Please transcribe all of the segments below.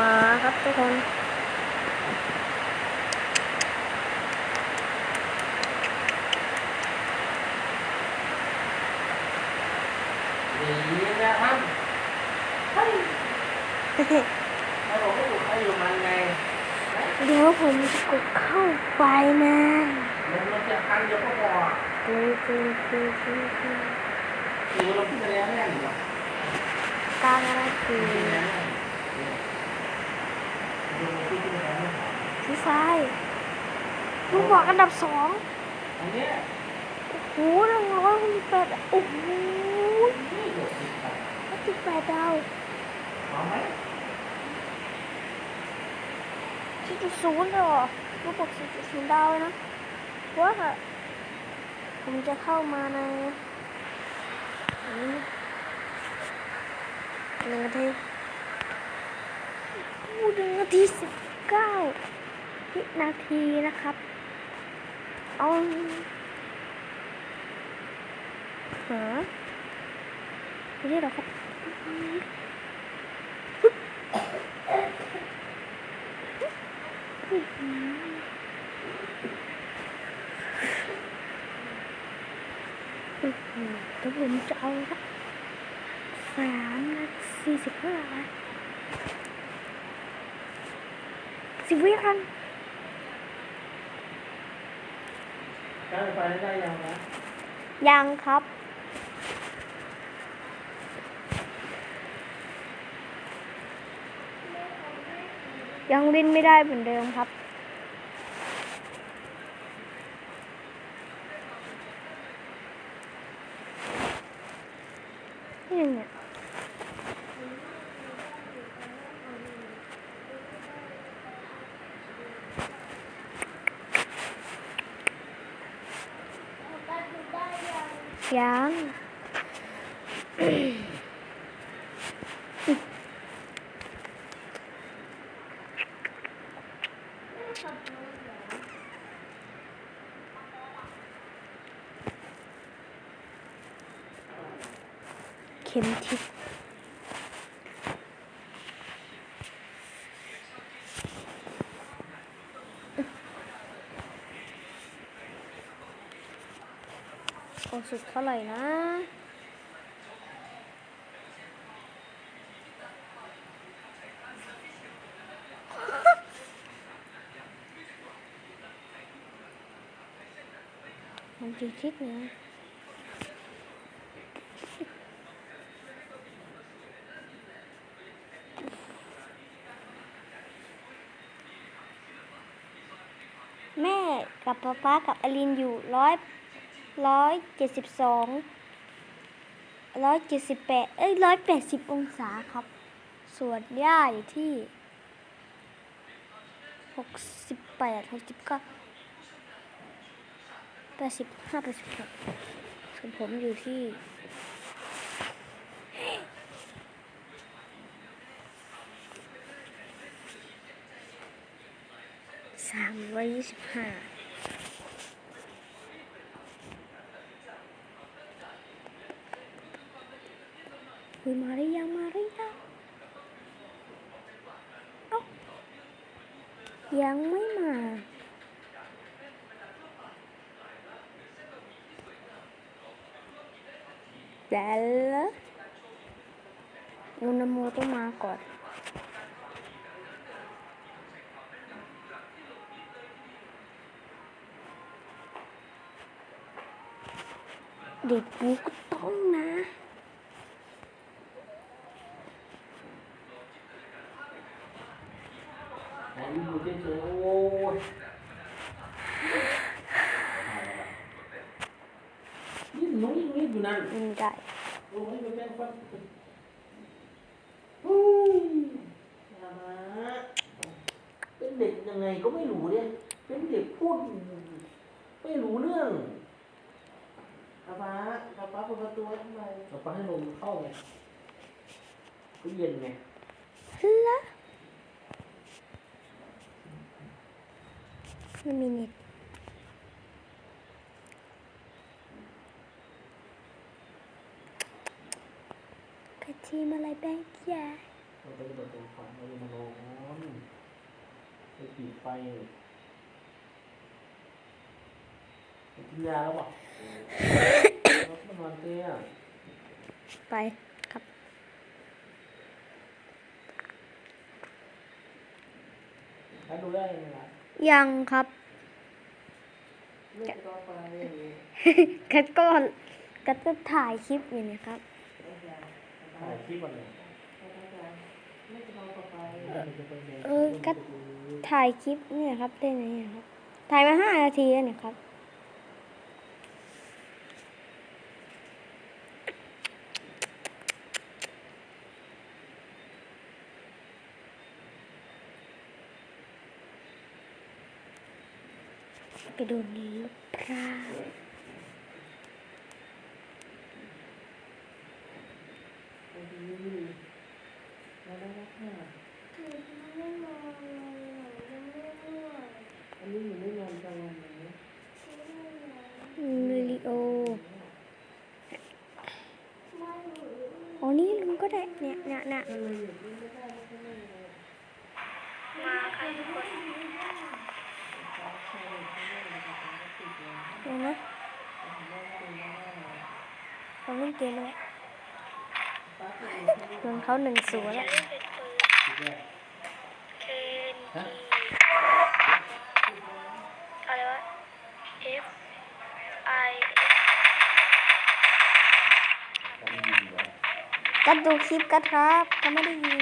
มาครับทุกคนดีนะครับเฮ้ยแล้วผมก็อยู่ใครอยู่มันไงเดี๋ยวผมจะกดเข้าไปนะมันมันจะพันเดียวก็พอดูดูดูดูดูหรือเราพูดกันแล้วแน่นหรอกกลางอะไรคือ ดูพูดกันแล้ว ที่ซ้ายลูกบอกอันดับสองอันเนี้ยโอ้โหหนึ่งร้อยหกสิบแปดโอ้โหนี่หกสิบบาทห้าสิบแปดดาวเอาไหมสี่จุดศูนย์เลยเหรอลูกบอกสี่จุดศูนย์ดาวเลยนะว่าค่ะผมจะเข้ามาในอันนี้หนึ่งนาทีโอ้หนึ่งนาทีสิบเก้า วินาทีนะครับเอาหาไม่ได้หรอครับอื้อหือเดี๋ยวผมจะเอาสักสามนาทีสี่สิบห้าสิบวิคัน การไฟได้ยังนะยังครับ ยังเล่นไม่ได้เหมือนเดิมครับนี่เนี่ย ยังเข็มทิศโอ้สุดเท่าไหร่นะมันจริงทิศเนี่ยแม่กับป๊าป๊ากับอลินอยู่ร้อย ร้อยเจ็ดสิบสองร้อยเจ็ดสิบแปดเอ้ยร้อยแปดสิบองศาครับ ส่วนย่าอยู่ที่หกสิบแปดหกสิบเก้าแปดสิบห้าแปดสิบหกส่วนผมอยู่ที่สามร้อยยี่สิบห้า คุยมาหรือยังมาหรือยังเอ้ายังไม่มาแต่ละอุณโมต้องมาก่อน เด็กนี้ก็ต้องนะ ไหนอยู่เฉยๆโอ้ยนี่น้ องยิ่งนิดอยู่นั่นไม่ได้โอ้ยไปแจ้งฟันอุ้ยอย่ามาเป็นเด็กยังไงก็ไม่รู้เนี่ยเป็นเด็กพูดไม่รู้เรื่องป้าป้าป้าป้าเปิดประตูไว้ทำไมป้าป้าให้ลมเข้าไงก็เย็นไงละไม่มีเน็ต กระทีมอะไรแบงค์ใหญ่เราไปเปิดประตูฟังเราจะมาลงไปปิดไฟเลยไปกินยาแล้วบอกรถมันนอนเตี้ยไปครับ แล้วดูได้ไหมล่ะยังครับไม่ต้องไปอย่างนี้กัดก็กัดก็ถ่ายคลิปอยู่นะครับ ถ่ายคลิปอะไรเออกัดถ่ายคลิปเนี่ยครับได้ไหนอะครับ ถ่ายมาห้านาทีแล้วเนี่ยครับ ไปดูลูกพร้าว อันนี้หนูไม่นอนกลางวันไหน มิลิโอ อ๋อนี่ลุงก็ได้เนี่ยเนี่ยเนี่ยเดี๋ยวนะเราเล่นเกมแล้วโดนเขาหนึ่งศูนย์แล้วฮะอะไรวะ F ก็ดูคลิปกัดครับ ก็ไม่ได้ยิน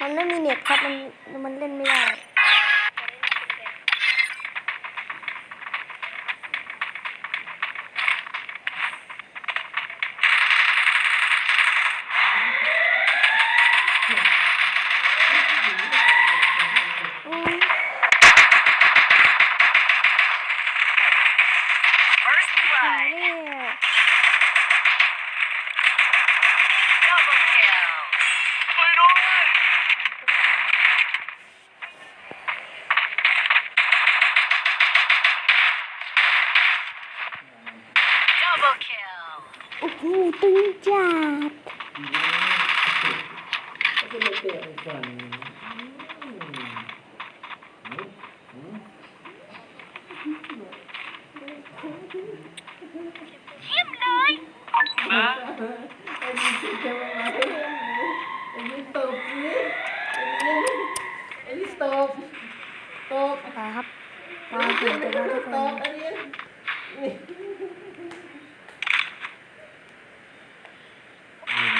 มันไม่มีเน็ตครับ มันมันเล่นไม่ได้ อืม หายแล้ว โอ้โหตึงจัด ก็จะเลยเตะก่อนไอ้นี่จะมาไอ้นี่ตบนี่ไอ้นี่ตบตบ ไปครับมาถึงกันแล้วทุกค ต น บอันนี้นี่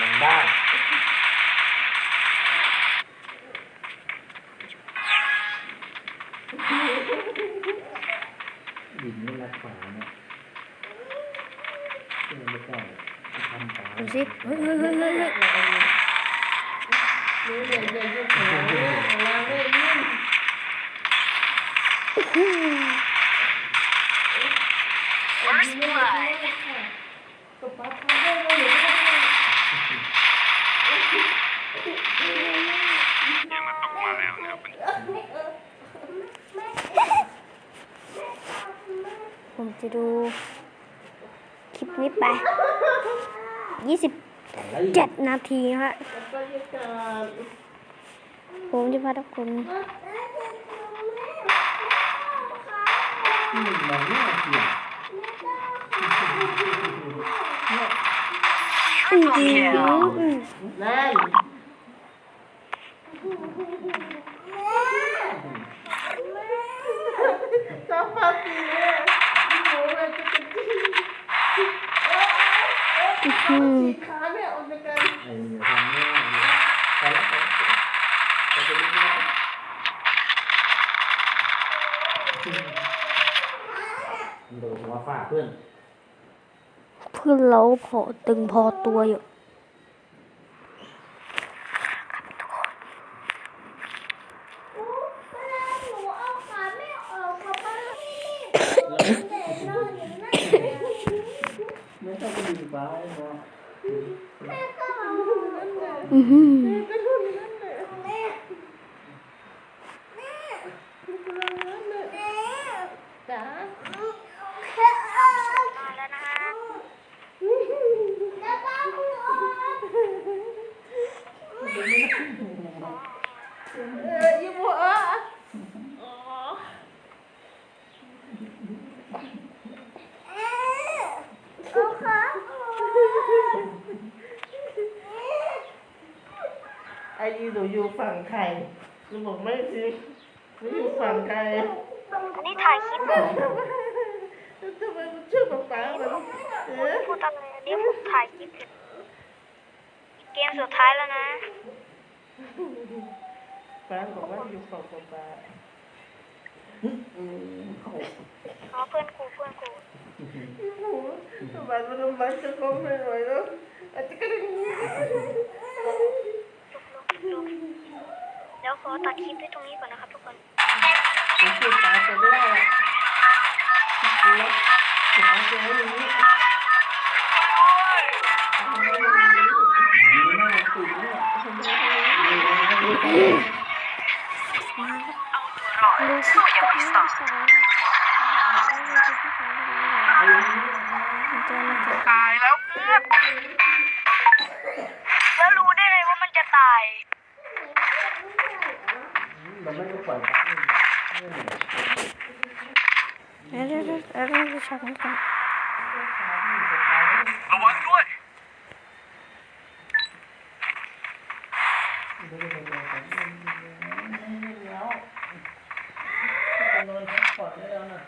มันได้ ดินไม่รักษาเนี่ยเชื่อไม่ได้ทำตามดูสิเฮ้ยเฮ้ยเฮ้ยเฮ้ยเฮ้ยรู้เดี๋ยวเดี๋ยวจะขอเรื่องของเราได้ยิ่งอืม First blood กับปั๊บทำได้เลยหรือไม่ได้ ยังมันตกมาแล้วนะครับ ผม จะดูคลิปนี้ไปยี่สิบเจ็ดนาทีฮะบรรยากาศผมจะพาทุกคนอืมมันน่าเกลียดอืมอืมอืมนั่นจับปาตีเลยโอ้ยจะเป็นที่ อืมขาเนี่ยออกจากกันไอ้เนี่ยทำง่ไปแล้วไปไปจะรีบนะมันโดนหัวฟาดเพื่อน เพื่อนเราพอตึงพอตัวอยู่ เออยี่บัวเออไอ้ยีหนูอยู่ฝั่งใครหนูบอกไม่สิหนูอยู่ฝั่งใครอันนี้ถ่ายคลิปเหรอทำไมมันเชื่อป๊าป๊ามันพูดอะไรอันนี้ผมถ่ายคลิปเกมสุดท้ายแล้วนะ ป๊าบอกว่าอยู่ฝั่งป๊าป๊าอืมโอ้โหอ๋อเพื่อนกูเพื่อนกูทำไมมันทำไมจะก้มไม่ไหวแล้วอาจจะกระดิ่งลุกลุกลุกเดี๋ยวขอตัดคลิปไว้ตรงนี้ก่อนนะครับทุกคนผมชื่อป๊าจะไม่ได้อะแล้วป๊าจะให้อย่างนี้ ตายแล้วเพื่อนแล้วรู้ได้ไงว่ามันจะตายมันไม่ก็ปล่อยป๊าเองเดี๋ยวเดี๋ยวเดี๋ยวเดี๋ยวเราจะช็อตนี้ก่อน ระวังด้วย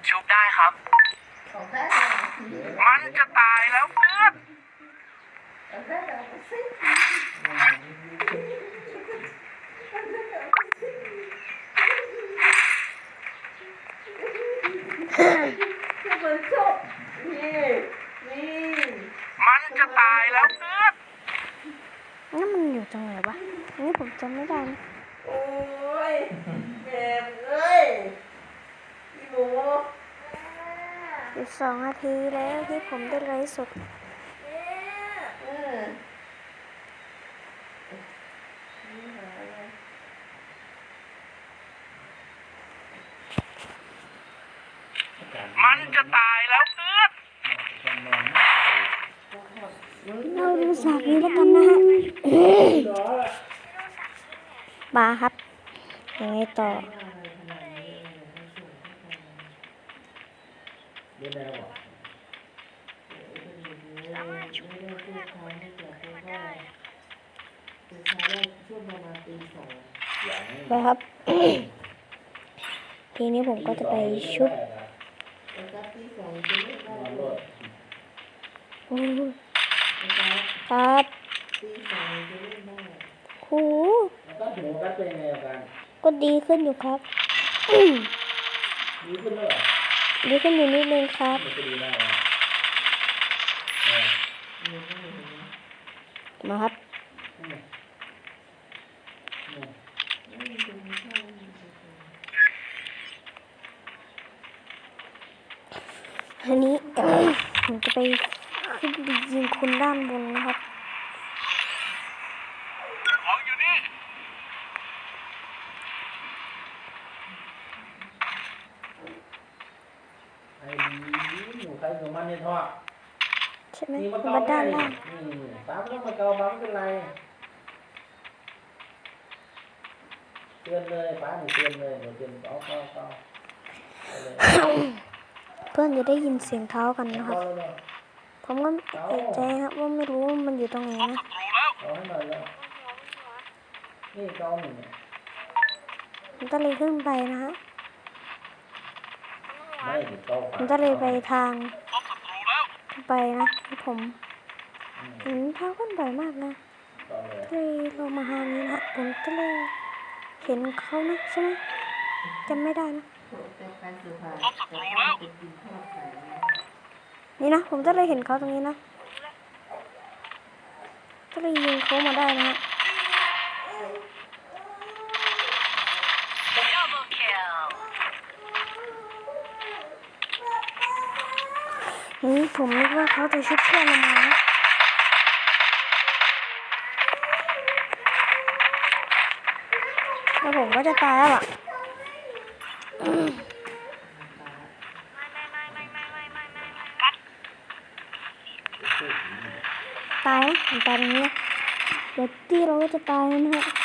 ชุบได้ครับ มันจะตายแล้วเพื่อน มันชอบนี่นี่มันจะตายแล้วเพื่อนนั่นมันอยู่ตรงไหนวะอันนี้ผมจำไม่ได้นะโอ้ยแม่เอ้ยพี่หนูอีกสองนาทีแล้วที่ผมได้ไลฟ์สด เราดูสากนี้แล้วกันนะฮะปาครับ ยังไงต่อไปครับ ทีนี้ผมก็จะไปชุบ ครับครับตีสองจะเล่นได้หูแล้วก็หูกันเป็นไงอาการก็ดีขึ้นอยู่ครับดีขึ้นแล้วเหรอดีขึ้นอยู่นิดนึงครับมันจะดีได้ไหมเออมาครับอืมอืมอันนี้ผมจะไป ขึ้นไปยิงคุณด้านบนนะครับของอยู่นี่ไอ้หนูใครของมันเนี่ยทอดใช่ไหมนี่มามาเกาด้านได้ล่างนี่ตามต้องมาเกาบ้างไม่เป็นไรเตือนเลยป้าหนูเตือนเลยหนูเตือนเกาเกาเกาไปเลยเพื่อนจะได้ยินเสียงเท้ากันนะคเการับเลย ผมก็เอกใจครับว่าไม่รู้ว่ามันอยู่ตรงไหนนะรู้แล้วเกาให้หน่อยแล้วนี่เกาหนึ่งเนี่ยผมก็เลยขึ้นไปนะฮะไม่ถึงเกาผมก็เลยไปทางพบศัตรูแล้วไปนะผมอืมเห็นเท้ากันบ่อยมากนะเกาเลยก็เลยลงมาทางนี้นะฮะผมก็เลยเห็นเขานะใช่ไหมจำไม่ได้นะพบศัตรูแล้ว นี่นะ ผมก็เลยเห็นเขาตรงนี้นะก็เลยยิงเขามาได้นะฮะนี่ผมนึกว่าเขาจะชุบเพื่อนมาแล้วผมก็จะตายแล้วอะ ตายนะผมตายตรงนี้นะเดี๋ยวตี้เราก็จะตายแล้วนะฮะ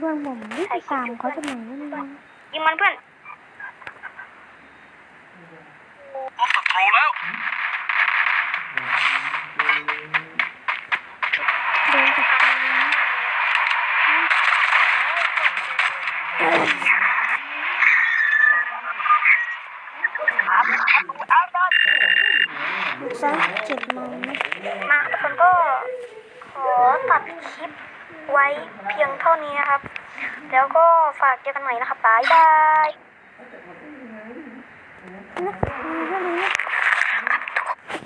เพื่อนผมไม่ไปตามเขาทำไมไม่รู้ยิงมันเพื่อน กูฝึกครูแล้ว แล้วก็ฝากเจอกันใหม่นะครับบายบาย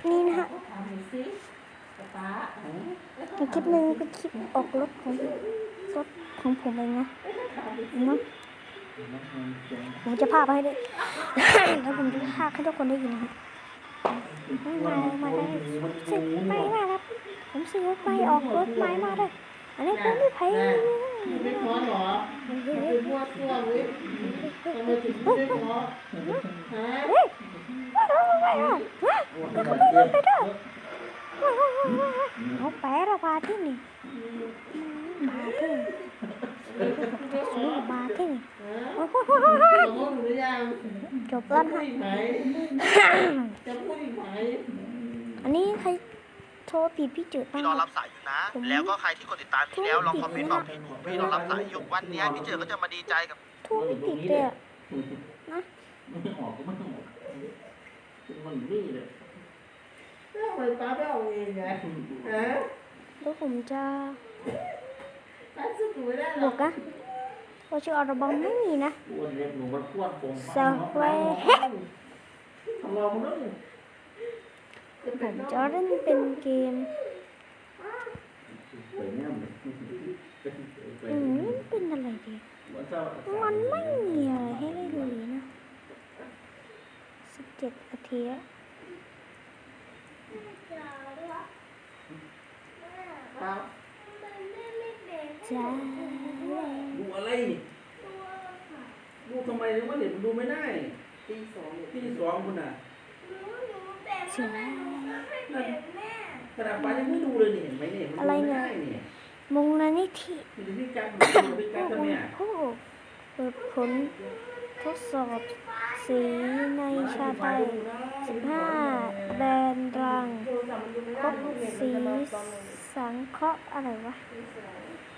นี่นะฮะอีกคลิปหนึ่งเป็นคลิปออกรถของรถของผมเองนะนะผมจะพาไปให้ได้แล้วผมจะพาให้ทุกคนได้ยินนะครับไม่มามาได้สิไม่มาครับผมซื้อไปออกรถไม้มาได้อันนี้ผมไม่ไผ่ ไม่พอนหรอมันคือมั่วตัวเว้ยทำไมถึงไม่พอนฮะเอาแปะระบาที่นี่บาที่นี่ลูกบาดที่นี่จบแล้วนะจะพูดอีกไหมอันนี้ใคร ทรผิดพี่จืดบ้างพี่รอครัรับบสายอยู่นะผมแล้วก็ใครที่กดติดตามพี่แล้วลองคอมเมนต์บอกผิพี่ดผมพี่รอรับสายอยู่วันเนี้ยพี่เจอก็จะมาดีใจกับโทรไม่ติดเลยอะนะไม่ออกก็ไม่ออกมันนี่เลยทำไมป้าไม่เอาเองไงฮะแล้วผมจะป้าสู้ไม่ได้หรบออกนะว่าชื่ออัลบั้มไม่มีนะอ้วนเล็กหนูมันอ้วนโป่งสเวเผมจะเล่นเป็นเกมสวยงามเลยอืมเล่นเป็นอะไรดีมันไม่มีอะไรให้เล่นเลยนะสิบเจ็ดนาทีแล้วครับจ้าดูอะไรนี่ดูทำไมถึงว่าเด็กดูไม่ได้ตีสองตีสองคุณน่ะ จ้าขนาดป้ายังไม่ดูเลยนี่เห็นไหมเนี่ยมันดูไม่ได้เนี่ยมุงนานิธิมันอยู่ที่การดูที่การทำเนี่ยผู้เปิดผลทดสอบสีในชาไทย15แบรนด์รังครบสีสังเคราะห์อะไรวะ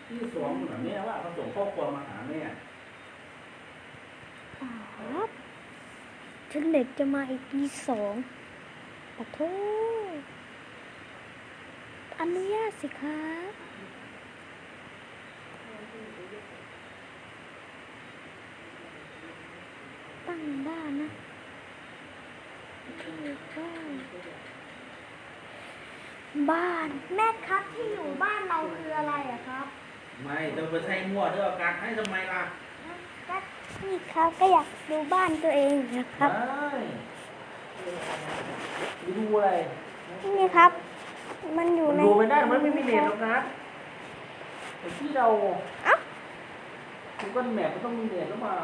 ที่สองเหมือนแม่ว่าเขาส่งข้อความมาหาแม่ครับฉันเด็กจะมาอีกปีสอง ขอโทษอนุญาตสิครับตั้งบ้านนะที่บ้านบ้านแม่ครับที่อยู่บ้านเราคืออะไรอะครับ ไม่ต้องไปใช้มั่วเด้อการให้ทำไมล่ะก็นี่ครับก็อยากดูบ้านตัวเองนะครับไป ดูอะไรนี่ครับ มันอยู่มันในดูไม่ได้มันไม่มีเน็ตหรอกนะไอ้ที่เราเอ้ากูก็แมปมันต้องมีเน็ตหรือเปล่า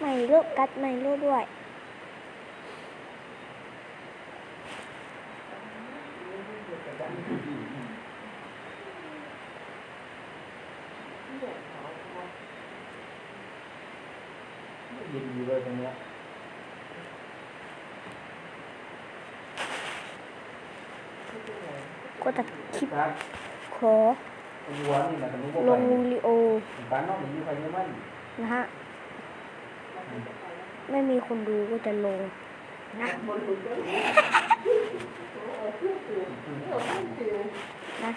ไม่รู้กัดไม่รู้ด้วยยินดีเลยตรงเนี้ ก็ตัดคลิปขอลงวิดีโอนะมั้ยนะฮะไม่มีคนดูก็จะลงนะนะ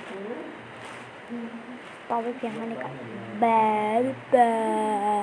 ต่อไปเพียงเท่านี้ก่อนบายบาย